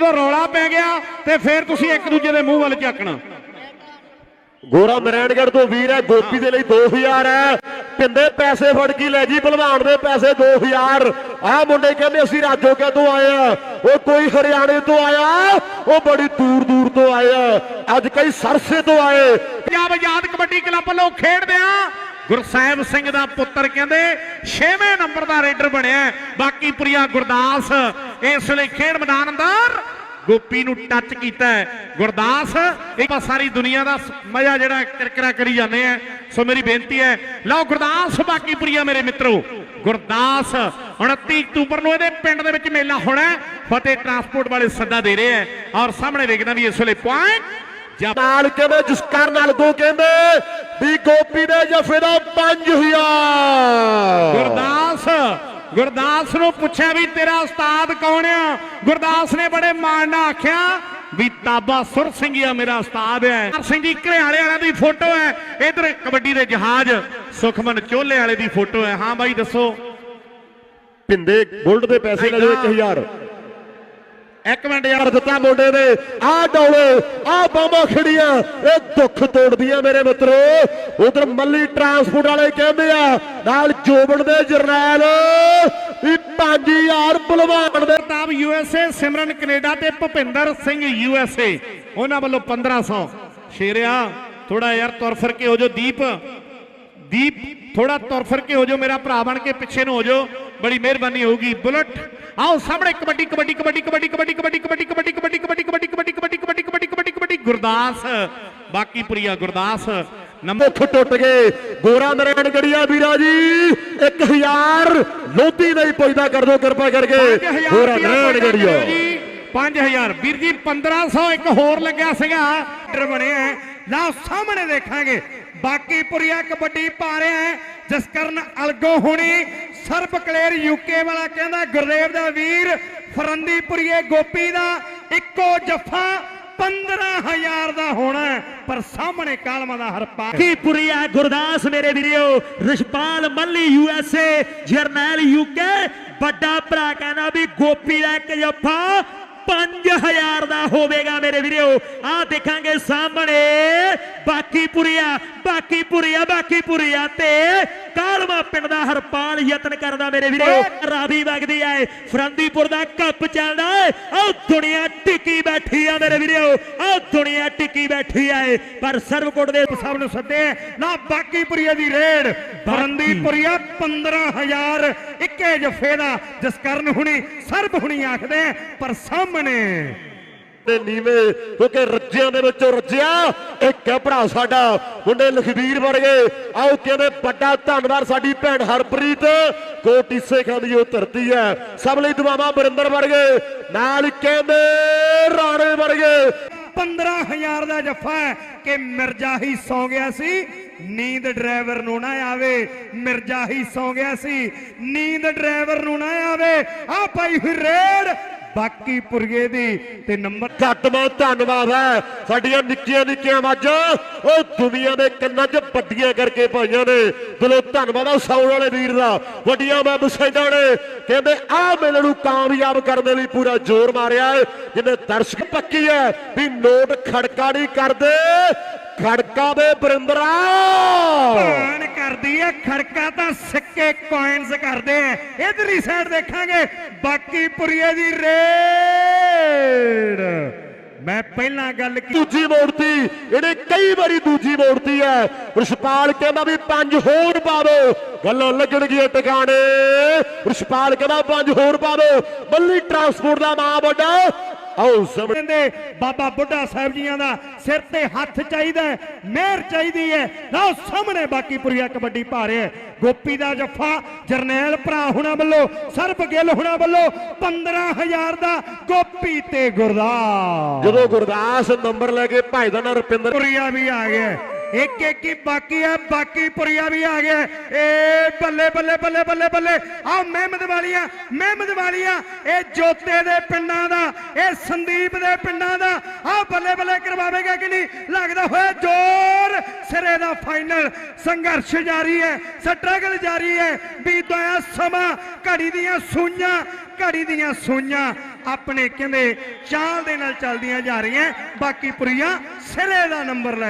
ਜਦੋਂ ਰੌਲਾ ਪੈ ਗਿਆ ਤੇ ਫਿਰ ਤੁਸੀਂ ਇੱਕ ਦੂਜੇ ਦੇ ਮੂੰਹ ਵੱਲ ਝਾਕਣਾ। ਗੋਰਾ ਨਰੈਣਗੜ੍ਹ ਤੋਂ ਵੀਰ ਹੈ ਗੋਪੀ ਦੇ ਲਈ 2000 ਹੈ। ਪਿੰਦੇ ਪੈਸੇ ਫੜ ਕੇ ਲੈ ਜੀ ਭਲਵਾਨ ਦੇ ਪੈਸੇ 2000 ਆਹ ਮੁੰਡੇ ਕਹਿੰਦੇ ਅਸੀਂ ਰਾਜੋਕੇ ਤੋਂ ਆਏ ਆ? ਉਹ ਕੋਈ ਹਰਿਆਣੇ ਤੋਂ ਆਇਆ ਉਹ ਬੜੀ ਦੂਰ ਦੂਰ ਤੋਂ ਆਇਆ ਅੱਜ ਕਈ ਸਰਸੇ ਤੋਂ ਆਏ। ਪੰਜਾਬ ਆਜ਼ਾਦ ਕਬੱਡੀ ਕਲੱਬ ਵੱਲੋਂ ਖੇਡਦੇ ਆ ਗੁਰਸਾਹਿਬ ਸਿੰਘ ਦਾ ਪੁੱਤਰ ਕਹਿੰਦੇ 6ਵੇਂ ਨੰਬਰ ਦਾ ਰੇਡਰ ਬਣਿਆ ਬਾਕੀ ਪੁਰੀਆ ਗੁਰਦਾਸ ਇਸ ਵੇਲੇ ਖੇਡ ਮੈਦਾਨ ਅੰਦਰ ਗੋਪੀ ਨੂੰ ਟੱਚ ਕੀਤਾ ਗੁਰਦਾਸ ਇੱਕ ਸਾਰੀ ਦੁਨੀਆ ਦਾ ਮਜ਼ਾ ਜਿਹੜਾ ਕਿਰਕਿਰਾ ਕਰੀ ਜਾਂਦੇ ਆ। ਸੋ ਮੇਰੀ ਬੇਨਤੀ ਹੈ, ਲਓ ਗੁਰਦਾਸ, ਬਾਕੀ ਪੁਰੀਆ ਮੇਰੇ ਮਿੱਤਰੋ, ਗੁਰਦਾਸ 29 ਅਕਤੂਬਰ ਨੂੰ ਇਹਦੇ ਪਿੰਡ ਦੇ ਵਿੱਚ ਮੇਲਾ ਹੋਣਾ ਫਤਿਹ ਟਰਾਂਸਪੋਰਟ ਵਾਲੇ ਸੱਦਾ ਦੇ ਰਹੇ ਹੈ। ਔਰ ਸਾਹਮਣੇ ਵੇਖਦਾ ਵੀ ਇਸ ਵੇਲੇ ਪੁਆਇੰਟ ਜਾਂ ਕਹਿੰਦੇ ਜਿਸ ਨਾਲ ਦੋ ਕਹਿੰਦੇ ਵੀ ਗੋਪੀ ਦੇ ਜਫੇ ਦਾ 5000 ਗੁਰਦਾਸ ਗੁਰਦਾਸ ਨੂੰ ਪੁੱਛਿਆ ਵੀ ਤੇਰਾ ਉਸਤਾਦ ਕੌਣ ਆ? ਗੁਰਦਾਸ ਨੇ ਬੜੇ ਮਾਣ ਨਾਲ ਆਖਿਆ ਵੀ ਤਾਬਾ ਸੁਰ ਸਿੰਘੀਆ ਮੇਰਾ ਉਸਤਾਦ ਹੈ। ਹਰ ਸਿੰਘ ਜੀ ਘਰਿਆਲੇ ਵਾਲਿਆਂ ਦੀ ਫੋਟੋ ਹੈ। ਇਧਰ ਕਬੱਡੀ ਦੇ ਜਹਾਜ਼ ਸੁਖਮਨ ਚੋਲੇ ਵਾਲੇ ਦੀ ਫੋਟੋ ਹੈ। ਹਾਂ ਬਾਈ ਦੱਸੋ। ਪਿੰਦੇ ਬੁਲਟ ਦੇ ਪੈਸੇ ਲੈ ਜਾਓ 1000 ਇੱਕ ਮਿੰਟ ਯਾਰ ਦਿੱਤਾ ਮੋਢੇ ਦੇ ਆ ਡੌਲੇ ਆ ਬਾਂਬਾਂ ਖੜੀਆਂ, ਇਹ ਦੁੱਖ ਤੋੜਦੀਆਂ ਮੇਰੇ ਮਿੱਤਰੋ। ਉਧਰ ਮੱਲੀ ਟਰਾਂਸਪੋਰਟ ਵਾਲੇ ਕਹਿੰਦੇ ਆ, ਨਾਲ ਜੋਬਨ ਦੇ ਜਰਨੈਲ, ਵੀ 5000 ਭਲਵਾਨ ਦੇ ਪ੍ਰਤਾਪ ਯੂਐਸਏ ਸਿਮਰਨ ਕੈਨੇਡਾ ਤੇ ਭੁਪਿੰਦਰ ਸਿੰਘ ਯੂਐਸਏ ਉਹਨਾਂ ਵੱਲੋਂ 1500 ਸ਼ੇਰਿਆ ਥੋੜਾ ਯਾਰ ਤੁਰ ਫਿਰ ਕੇ ਹੋ ਜੋ ਦੀਪ। ਦੀਪ ਥੋੜਾ ਤੁਰ ਫਿਰ ਕੇ ਹੋ ਜੋ ਮੇਰਾ ਭਰਾ ਬਣ ਕੇ ਪਿੱਛੇ ਨੂੰ ਹੋ ਜੋ ਬੜੀ ਮਿਹਰਬਾਨੀ ਹੋਊਗੀ ਬੁਲਟ ਆਓ ਸਾਹਮਣੇ ਕਬੱਡੀ ਕਬੱਡੀ ਕਬੱਡੀ ਕਬੱਡੀ ਕਬੱਡੀ ਕਬੱਡੀ ਕਬੱਡੀ ਕਬੱਡੀ ਕਬੱਡੀ ਕਬੱਡੀ ਕਬੱਡੀ ਕਬੱਡੀ ਕਬੱਡੀ ਕਬੱਡੀ ਕਬੱਡੀ ਕਬੱਡੀ ਕਬੱਡੀ ਗੁਰਦਾਸ ਬਾਕੀ ਪੁਰੀਆ ਗੁਰਦਾਸ ਨੰਬਰ ਮੁੱਖ ਟੁੱਟ ਗਏ ਗੋਰਾ ਨਰੈਣ ਗੜੀਆ ਵੀਰਾ ਜੀ 1000 ਲੋਧੀ ਨਹੀਂ ਪੁੱਜਦਾ ਕਰ ਦੋ ਕਿਰਪਾ ਕਰਕੇ 5000 ਗੋਰਾ ਰੁਪਇਆ ਨਰੈਣ ਤੁਹਾਡਾ ਗੜੀਆ ਦਿਓ ਜੀ 5000 ਵੀਰ ਜੀ 1500 ਇੱਕ ਹੋਰ ਲੱਗਿਆ ਸੀਗਾ ਲੀਡਰ ਬਣਿਆ ਹੈ। ਲਓ ਸਾਹਮਣੇ ਦੇਖਾਂਗੇ ਬਾਕੀ ਪੁਰੀਆ ਕਬੱਡੀ ਪਾ ਰਿਹਾ ਹੈ ਜਿਸ ਕਰਨ ਅਲਗੋ ਹੁਣੀ ਸਰਬ ਕਲੇਰ ਯੂਕੇ ਵਾਲਾ ਕਹਿੰਦਾ ਗੁਰਦੇਵ ਦਾ ਵੀਰ ਫਰੰਦੀਪੁਰੀਏ ਗੋਪੀ ਦਾ ਇੱਕੋ ਜੱਫਾ 15000 ਦਾ ਹੋਣਾ ਪਰ ਸਾਹਮਣੇ ਕਾਲਮਾ ਦਾ ਹਰਪਾ ਕੀ ਪੁਰੀਆ ਗੁਰਦਾਸ ਮੇਰੇ ਵੀਰਿਓ ਰਿਸ਼ਪਾਲ ਮੱਲੀ ਯੂਐਸਏ ਜਰਨੈਲ ਯੂਕੇ ਵੱਡਾ ਭਰਾ ਕਹਿੰਦਾ ਵੀ ਗੋਪੀ ਦਾ ਇੱਕ ਜੱਫਾ 5000 ਦਾ ਹੋਵੇਗਾ ਮੇਰੇ ਵੀਰਿਓ ਆਹ ਦੇਖਾਂਗੇ ਸਾਹਮਣੇ ਬਾਕੀ ਪੁਰੀਆ ਬਾਕੀ ਪੁਰੀਆ ਬਾਕੀ ਪੁਰੀਆ ਤੇ ਕਾਲਮਾ ਪਿੰਡ ਦਾ ਹਰਪਾਲ ਯਤਨ ਕਰਦਾ ਮੇਰੇ ਵੀਰਿਓ ਰਾਵੀ ਵਗਦੀ ਐ ਫਰੰਦੀਪੁਰ ਦਾ ਕੱਪ ਚੱਲਦਾ ਆਹ ਦੁਨੀਆ ਟਿੱਕੀ ਬੈਠੀ ਆ ਮੇਰੇ ਵੀਰਿਓ ਆਹ ਦੁਨੀਆ ਟਿੱਕੀ ਬੈਠੀ ਐ ਪਰ ਸਰਵਕੋਟ ਦੇ ਸਭ ਨੂੰ ਸੱਦੇ ਨਾ ਬਾਕੀ ਪੁਰੀਆ ਦੀ ਰੇਡ। ਫਰੰਦੀਪੁਰੀਆ 15000 ਇੱਕੇ ਜੱਫੇ ਦਾ ਜਿਸ ਕਰਨ ਹੁਣੀ ਸਰਬ ਹੁਣੀ ਆਖਦੇ ਆ, ਪਰ ਸਾਹਮਣੇ ਤੇ ਨੀਵੇਂ ਕਿਉਂਕਿ ਰੱਜਿਆਂ ਦੇ ਵਿੱਚੋਂ ਰੱਜਿਆ। ਇੱਕ ਹੈ ਭਰਾ ਸਾਡਾ? ਮੁੰਡੇ ਲਖਵੀਰ ਵਰਗੇ। ਆਓ ਕਹਿੰਦੇ ਵੱਡਾ ਧੰਨਵਾਦ ਸਾਡੀ ਭੈਣ ਹਰਪ੍ਰੀਤ। ਕੋਟੀ ਸੇਖਾਂ ਦੀ ਉਹ ਧਰਤੀ ਹੈ। ਸਭ ਲਈ ਦੁਆਵਾਂ ਬਰਿੰਦਰ ਵਰਗੇ। ਨਾਲ ਕਹਿੰਦੇ ਰਾਣੇ ਵਰਗੇ। 15000 ਦਾ ਜੱਫਾ ਕਿ ਮਿਰਜ਼ਾ ਹੀ ਸੌ ਗਿਆ ਸੀ। ਨੀਂਦ ਡਰਾਈਵਰ ਨੂੰ ਨਾ ਆਵੇ। ਮਿਰਜ਼ਾ ਹੀ ਸੌ ਗਿਆ ਸੀ। ਨੀਂਦ ਡਰਾਈਵਰ ਨੂੰ ਨਾ ਆਵੇ। ਆ ਪਾਈ ਹੋਈ ਰੇਡ। ਬਾਕੀ ਪੁਰਗੇ ਦੀ ਤੇ ਨੰਬਰ ਘੱਟਵਾਂ ਧੰਨਵਾਦ ਹੈ। ਸਾਡੀਆਂ ਨਿੱਕੀਆਂ ਨਿੱਕੀਆਂ ਆਵਾਜ਼ਾਂ, ਉਹ ਦੁਨੀਆ ਦੇ ਕੰਨਾਂ 'ਚ ਵੱਡੀਆਂ ਕਰਕੇ ਪਾਈਆਂ ਨੇ। ਦਿਲੋਂ ਧੰਨਵਾਦ ਆ ਸਾਊਂਡ ਵਾਲੇ ਵੀਰ ਦਾ। ਵੱਡੀਆਂ ਮੈਂ ਵੈਬਸਾਈਟਾਂ ਨੇ। ਕਹਿੰਦੇ, ਆਹ ਮੇਲੇ ਨੂੰ ਕਾਮਯਾਬ ਕਰਨ ਦੇ ਲਈ ਪੂਰਾ ਜ਼ੋਰ ਮਾਰਿਆ ਹੈ। ਜਿਹਨੇ ਦਰਸ਼ਕ ਪੱਕੀ ਹੈ ਵੀ ਨੋਟ ਖੜਕਾ ਨਹੀਂ ਕਰਦੇ। ਖੜਕਾ ਦੇ ਬਰਿੰਦਰਾ ਭਾਣ ਕਰਦੀ ਹੈ ਖੜਕਾ ਤਾਂ ਸਿੱਕੇ ਕੋਇਨਸ ਕਰਦੇ ਆ ਇਧਰਲੀ ਸਾਈਡ ਦੇਖਾਂਗੇ ਬਾਕੀ ਪੁਰੀਏ ਦੀ ਰੇਡ। ਮੈਂ ਪਹਿਲਾਂ ਗੱਲ ਕੀਤੀ ਦੂਜੀ ਮੂਰਤੀ ਇਹਨੇ ਕਈ ਵਾਰੀ ਦੂਜੀ ਮੂਰਤੀ ਹੈ ਰਿਸ਼ਪਾਲ ਕਹਿੰਦਾ ਵੀ ਪੰਜ ਹੋਰ ਪਾ ਦਿਓ ਗੱਲਾਂ ਲੱਗਣਗੀਆਂ ਟਿਕਾਣੇ। ਰਿਸ਼ਪਾਲ ਕਹਿੰਦਾ ਪੰਜ ਹੋਰ ਪਾ ਦਿਓ ਬੱਲੀ ਟਰਾਂਸਪੋਰਟ ਦਾ ਨਾਂ ਵੱਡਾ। ਆਓ ਕਹਿੰਦੇ ਬਾਬਾ ਬੁੱਢਾ ਸਾਹਿਬ ਜੀਆਂ ਦਾ ਸਿਰ ਤੇ ਹੱਥ ਚਾਹੀਦਾ ਹੈ ਮਿਹਰ ਚਾਹੀਦੀ ਹੈ। ਲਓ ਸਾਹਮਣੇ ਬਾਕੀ ਪੁਰੀਆ ਕਬੱਡੀ ਪਾ ਰਿਹਾ। ਗੋਪੀ ਦਾ ਜੱਫਾ ਜਰਨੈਲ ਭਰਾ ਹੁਣਾਂ ਵੱਲੋਂ ਸਰਬ ਗਿੱਲ ਹੁਣਾਂ ਵੱਲੋਂ 15000 ਦਾ ਗੋਪੀ ਤੇ ਗੁਰਦਾਸ। ਜਦੋਂ ਗੁਰਦਾਸ ਨੰਬਰ ਲੈ ਕੇ ਭਜਦਾ ਨਾ ਰੁਪਿੰਦਰ ਪੁਰੀਆ ਵੀ ਆ ਗਿਆ ਇੱਕ ਇੱਕ ਹੀ ਬਾਕੀ ਆ, ਬਾਕੀ ਪੁਰੀਆ ਵੀ ਆ ਗਿਆ ਏ ਬੱਲੇ ਬੱਲੇ ਬੱਲੇ ਬੱਲੇ ਬੱਲੇ। ਆ ਮਹਿਮਦ ਵਾਲੀਆ ਮਹਿਮਦ ਵਾਲੀਆ। ਇਹ ਜੋਤੇ ਦੇ ਪਿੰਡਾਂ ਦਾ, ਇਹ ਸੰਦੀਪ ਦੇ ਪਿੰਡਾਂ ਦਾ। ਆ ਬੱਲੇ ਬੱਲੇ ਕਰਵਾਵੇਗਾ ਕਿ ਨਹੀਂ? ਲੱਗਦਾ ਹੋਇਆ ਜ਼ੋਰ ਸਿਰੇ ਦਾ ਫਾਈਨਲ। ਸੰਘਰਸ਼ ਜਾਰੀ ਹੈ ਸਟਰਗਲ ਜਾਰੀ ਹੈ। ਬੀਤਿਆ ਸਮਾਂ, ਘੜੀ ਦੀਆਂ ਸੂਈਆਂ, ਘੜੀ ਦੀਆਂ ਸੂਈਆਂ ਆਪਣੇ ਕਹਿੰਦੇ ਚਾਲ ਦੇ ਨਾਲ ਚੱਲਦੀਆਂ ਜਾ ਰਹੀਆਂ। ਬਾਕੀ ਪੁਰੀਆਂ ਸਿਰੇ ਦਾ ਨੰਬਰ ਲੈ